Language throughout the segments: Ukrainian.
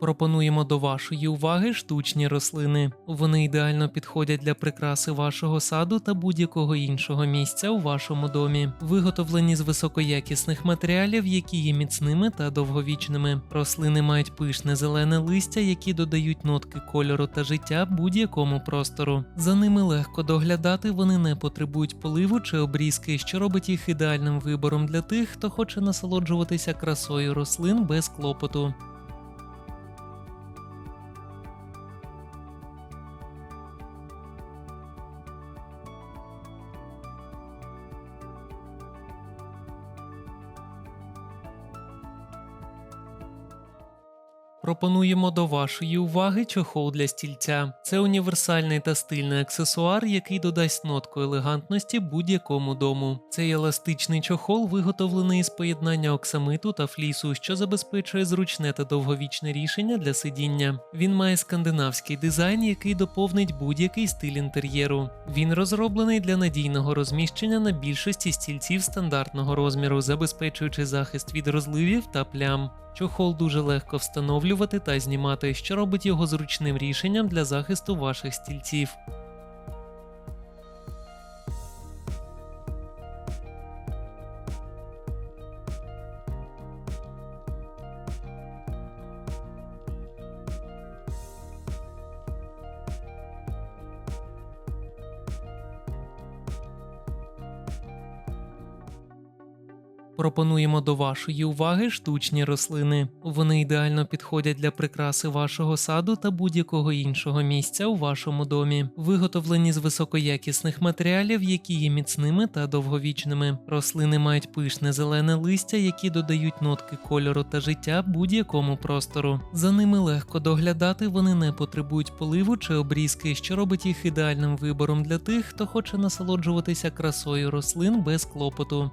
Пропонуємо до вашої уваги штучні рослини. Вони ідеально підходять для прикраси вашого саду та будь-якого іншого місця у вашому домі. Виготовлені з високоякісних матеріалів, які є міцними та довговічними. Рослини мають пишне зелене листя, які додають нотки кольору та життя будь-якому простору. За ними легко доглядати, вони не потребують поливу чи обрізки, що робить їх ідеальним вибором для тих, хто хоче насолоджуватися красою рослин без клопоту. Пропонуємо до вашої уваги чохол для стільця. Це універсальний та стильний аксесуар, який додасть нотку елегантності будь-якому дому. Цей еластичний чохол виготовлений із поєднання оксамиту та флісу, що забезпечує зручне та довговічне рішення для сидіння. Він має скандинавський дизайн, який доповнить будь-який стиль інтер'єру. Він розроблений для надійного розміщення на більшості стільців стандартного розміру, забезпечуючи захист від розливів та плям. Чохол дуже легко встановлювати та знімати, що робить його зручним рішенням для захисту ваших стільців. Пропонуємо до вашої уваги штучні рослини. Вони ідеально підходять для прикраси вашого саду та будь-якого іншого місця у вашому домі. Виготовлені з високоякісних матеріалів, які є міцними та довговічними. Рослини мають пишне зелене листя, які додають нотки кольору та життя будь-якому простору. За ними легко доглядати, вони не потребують поливу чи обрізки, що робить їх ідеальним вибором для тих, хто хоче насолоджуватися красою рослин без клопоту.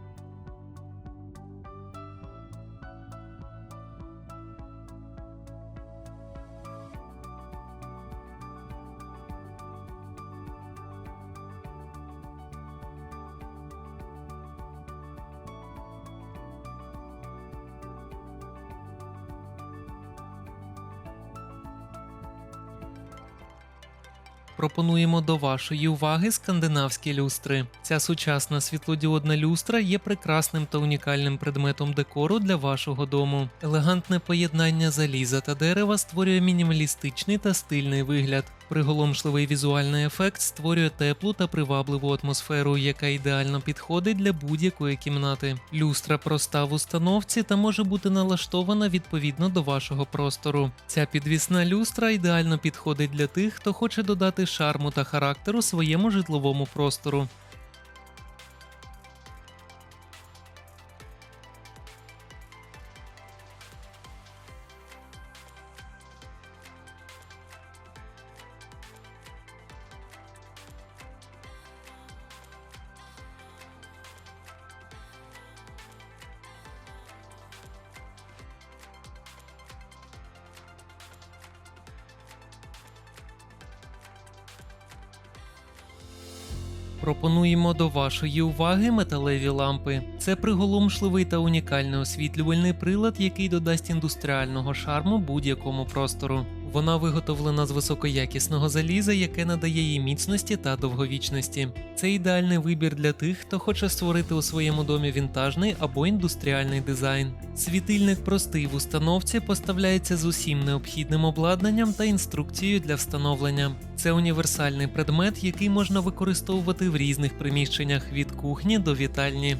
Пропонуємо до вашої уваги скандинавські люстри. Ця сучасна світлодіодна люстра є прекрасним та унікальним предметом декору для вашого дому. Елегантне поєднання заліза та дерева створює мінімалістичний та стильний вигляд. Приголомшливий візуальний ефект створює теплу та привабливу атмосферу, яка ідеально підходить для будь-якої кімнати. Люстра проста в установці та може бути налаштована відповідно до вашого простору. Ця підвісна люстра ідеально підходить для тих, хто хоче додати шарму та характеру своєму житловому простору. Пропонуємо до вашої уваги металеві лампи. Це приголомшливий та унікальний освітлювальний прилад, який додасть індустріального шарму будь-якому простору. Вона виготовлена з високоякісного заліза, яке надає їй міцності та довговічності. Це ідеальний вибір для тих, хто хоче створити у своєму домі вінтажний або індустріальний дизайн. Світильник простий в установці поставляється з усім необхідним обладнанням та інструкцією для встановлення. Це універсальний предмет, який можна використовувати в різних приміщеннях від кухні до вітальні.